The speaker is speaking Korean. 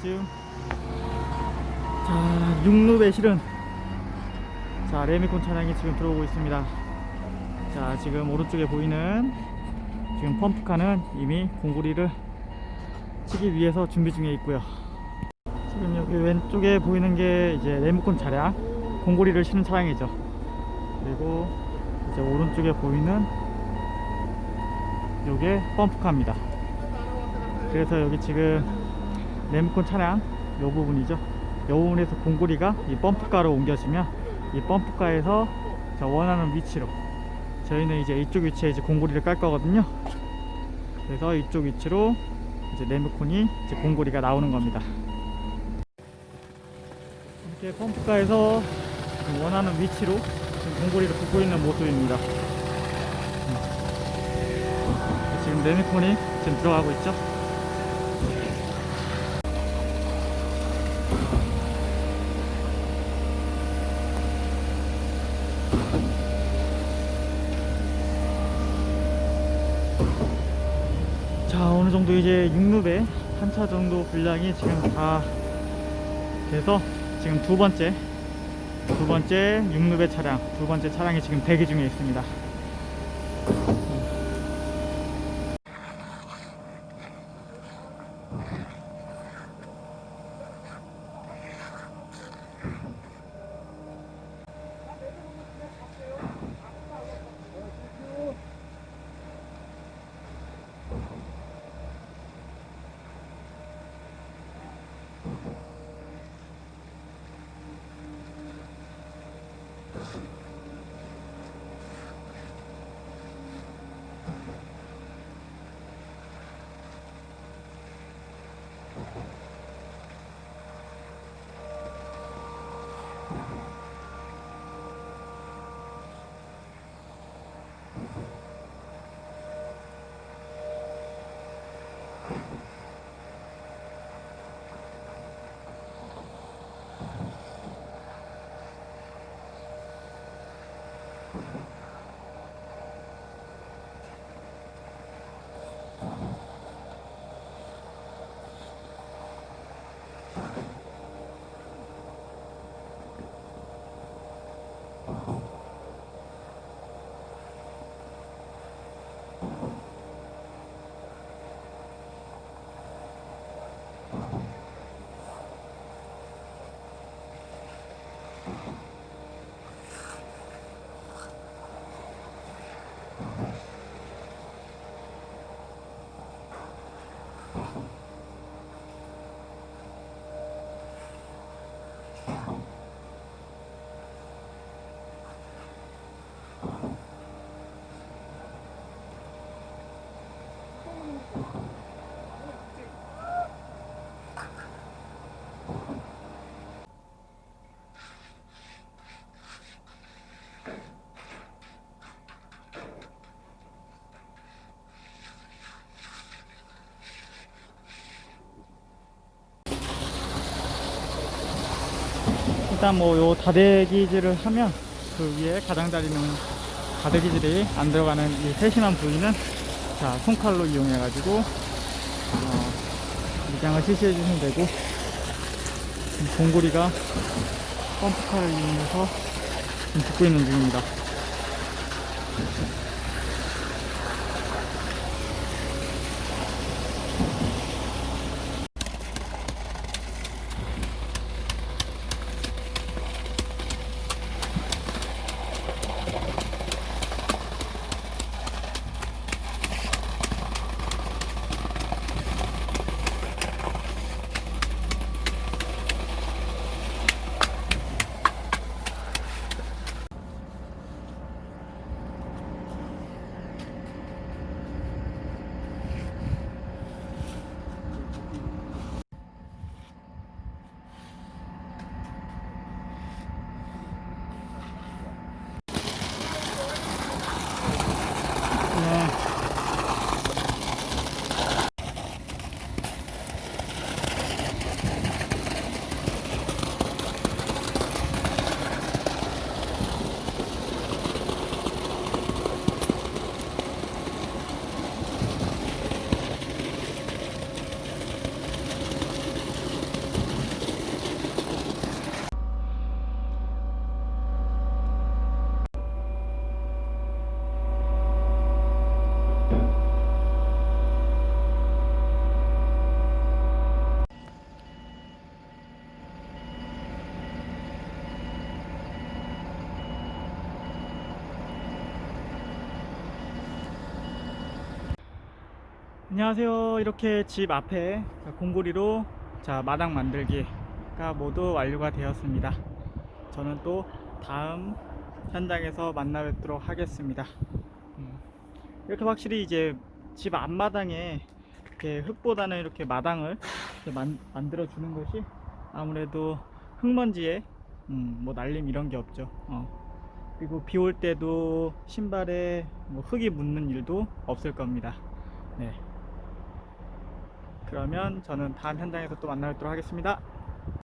지금. 자 육루 배 실은. 자 레미콘 차량이 지금 들어오고 있습니다. 자 지금 오른쪽에 보이는 지금 펌프카는 이미 공구리를 치기 위해서 준비 중에 있고요. 지금 여기 왼쪽에 보이는 게 이제 레미콘 차량 공구리를 실은 차량이죠. 그리고 이제 오른쪽에 보이는 요게 펌프카입니다. 그래서 여기 지금 레미콘 차량 요 부분이죠. 요 부분에서 공구리가 이 펌프카로 옮겨지면 이 펌프카에서 자 원하는 위치로 저희는 이제 이쪽 위치에 이제 공구리를 깔 거거든요. 그래서 이쪽 위치로 이제 레미콘이 이제 공구리가 나오는 겁니다. 이렇게 펌프카에서 지금 원하는 위치로 공구리를 붓고 있는 모습입니다. 음. 지금 레미콘이 지금 들어가고 있죠 자 어느 정도 이제 6룹에 한 차 정도 분량이 지금 다 돼서 지금 두 번째 두 번째 6룹의 차량 두 번째 차량이 지금 대기 중에 있습니다 Thank uh you. -huh. 일단 뭐 요 다대기질을 하면 그 위에 가장자리는 다대기질이 안 들어가는 이 세심한 부위는 자 손칼로 이용해 가지고 어, 미장을 실시해 주시면 되고 지금 공구리가 펌프카를 이용해서 붓고 있는 중입니다 Yeah. 안녕하세요. 이렇게 집 앞에 공구리로 자 마당 만들기가 모두 완료가 되었습니다. 저는 또 다음 현장에서 만나 뵙도록 하겠습니다. 음, 이렇게 확실히 이제 집 앞마당에 이렇게 흙보다는 이렇게 마당을 이렇게 만, 만들어 주는 것이 아무래도 흙먼지에 음, 뭐 날림 이런 게 없죠. 어. 그리고 비 올 때도 신발에 뭐 흙이 묻는 일도 없을 겁니다. 네. 그러면 저는 다음 현장에서 또 만나 뵙도록 하겠습니다.